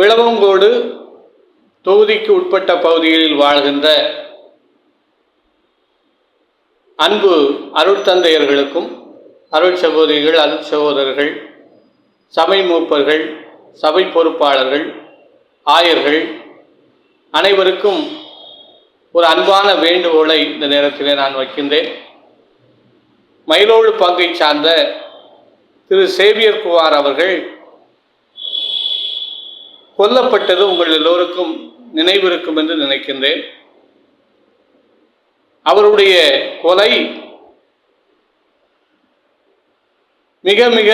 விளவங்கோடு தொகுதிக்கு உட்பட்ட பகுதிகளில் வாழ்கின்ற அன்பு அருட்தந்தையர்களுக்கும் அருள் சகோதரிகள் அருள் சகோதரர்கள் சபை மூப்பர்கள் சபை பொறுப்பாளர்கள் ஆயர்கள் அனைவருக்கும் ஒரு அன்பான வேண்டுகோளை இந்த நேரத்திலே நான் வைக்கின்றேன். மயிலோடு பங்கை சார்ந்த திரு சேவியர் குவார் அவர்கள் கொல்லப்பட்டது உங்கள் எல்லோருக்கும் நினைவிருக்கும் என்று நினைக்கின்றேன். அவருடைய கொலை மிக மிக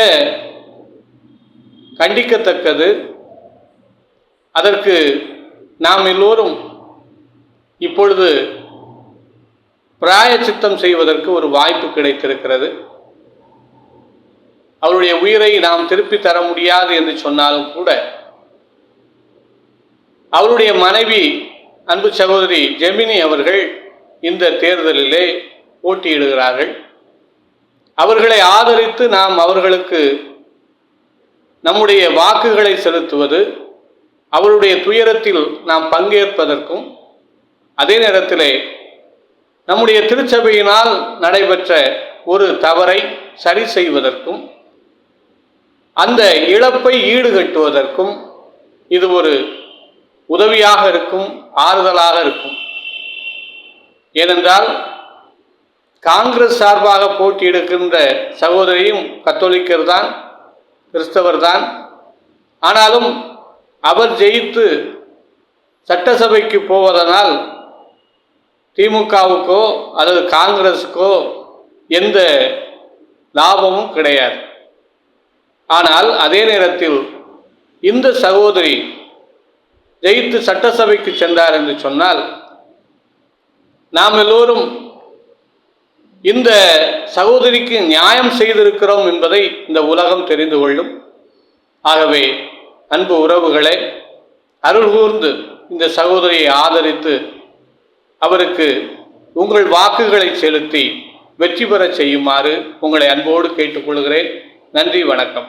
கண்டிக்கத்தக்கது. அதற்கு நாம் எல்லோரும் இப்பொழுது பிராயச்சித்தம் செய்வதற்கு ஒரு வாய்ப்பு கிடைத்திருக்கிறது. அவருடைய உயிரை நாம் திருப்பி தர முடியாது என்று சொன்னாலும் கூட அவருடைய மனைவி அன்பு சகோதரி ஜெமினி அவர்கள் இந்த தேர்தலிலே போட்டியிடுகிறார்கள். அவர்களை ஆதரித்து நாம் அவர்களுக்கு நம்முடைய வாக்குகளை செலுத்துவது அவருடைய துயரத்தில் நாம் பங்கேற்பதற்கும் அதே நேரத்திலே நம்முடைய திருச்சபையினால் நடைபெற்ற ஒரு தவறை சரி செய்வதற்கும் அந்த இழப்பை ஈடுகட்டுவதற்கும் இது ஒரு உதவியாக இருக்கும் ஆறுதலாக இருக்கும். ஏனென்றால் காங்கிரஸ் சார்பாக போட்டியிடுகின்ற சகோதரியும் கத்தோலிக்கர் தான் கிறிஸ்தவர் தான். ஆனாலும் அவர் ஜெயித்து சட்டசபைக்கு போவதனால் திமுகவுக்கோ அல்லது காங்கிரஸுக்கோ எந்த லாபமும் கிடையாது. ஆனால் அதே நேரத்தில் இந்த சகோதரி ஜெயித்து சட்டசபைக்கு சென்றார் என்று சொன்னால் நாம் எல்லோரும் இந்த சகோதரிக்கு நியாயம் செய்திருக்கிறோம் என்பதை இந்த உலகம் தெரிந்து கொள்ளும். ஆகவே அன்பு உறவுகளே அருள் கூர்ந்து இந்த சகோதரியை ஆதரித்து அவருக்கு உங்கள் வாக்குகளை செலுத்தி வெற்றி பெறச் செய்யுமாறு உங்களை அன்போடு கேட்டுக்கொள்கிறேன். நன்றி வணக்கம்.